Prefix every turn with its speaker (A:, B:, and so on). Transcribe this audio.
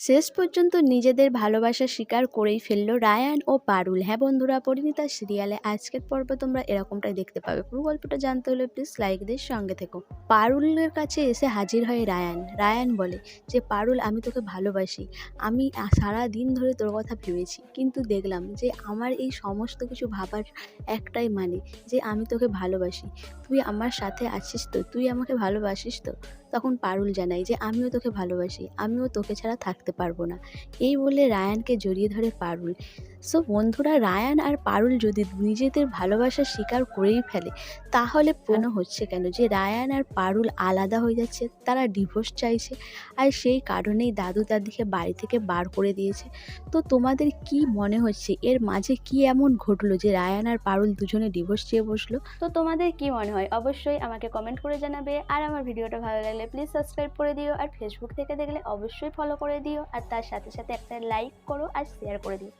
A: শেষ পর্যন্ত নিজেদের ভালোবাসা স্বীকার করেই ফেলল রায়ান ও পারুল। হ্যাঁ বন্ধুরা, পরিণীতা সিরিয়ালে আজকের পর্ব তোমরা এরকমটাই দেখতে পাবে। পুরো গল্পটা জানতে হলে প্লিজ লাইক দিয়ে সঙ্গে থেকো। পারুলের কাছে এসে হাজির হয় রায়ান। রায়ান বলে যে, পারুল, আমি তোকে ভালোবাসি। আমি সারা দিন ধরে তোর কথা ভেবেছি। কিন্তু দেখলাম যে, আমার এই সমস্ত কিছু ভাবার একটাই মানে যে, আমি তোকে ভালোবাসি। তুই আমার সাথে আছিস তো? তুই আমাকে ভালোবাসিস তো? তখন পারুল জানায় যে, আমিও তোকে ভালোবাসি, আমিও তোকে ছাড়া থাকতে পারব না। এই বলে রায়ানকে জড়িয়ে ধরে পারুল। সো বন্ধুরা রায়ান আর পারুল যদি নিজেদের ভালোবাসা স্বীকার করেই ফেলে তাহলে কেন হচ্ছে কেন যে রায়ান আর পারুল আলাদা হয়ে যাচ্ছে তারা ডিভোর্স চাইছে আর সেই কারণেই দাদু দাদিকে বাড়ি থেকে বার করে দিয়েছে। তো তোমাদের কি মনে হচ্ছে এর মাঝে কি এমন ঘটলো যে রায়ান আর পারুল দুজনে ডিভোর্স চেয়ে বসল? তো তোমাদের কি মনে হয়? অবশ্যই আমাকে কমেন্ট করে জানাবে। আর আমার ভিডিওটা ভালো লাগলে প্লিজ সাবস্ক্রাইব করে দিও। আর ফেসবুক থেকে দেখলে অবশ্যই ফলো করে দিও। আর তার সাথে সাথে একটা লাইক করো আর শেয়ার করে দিও।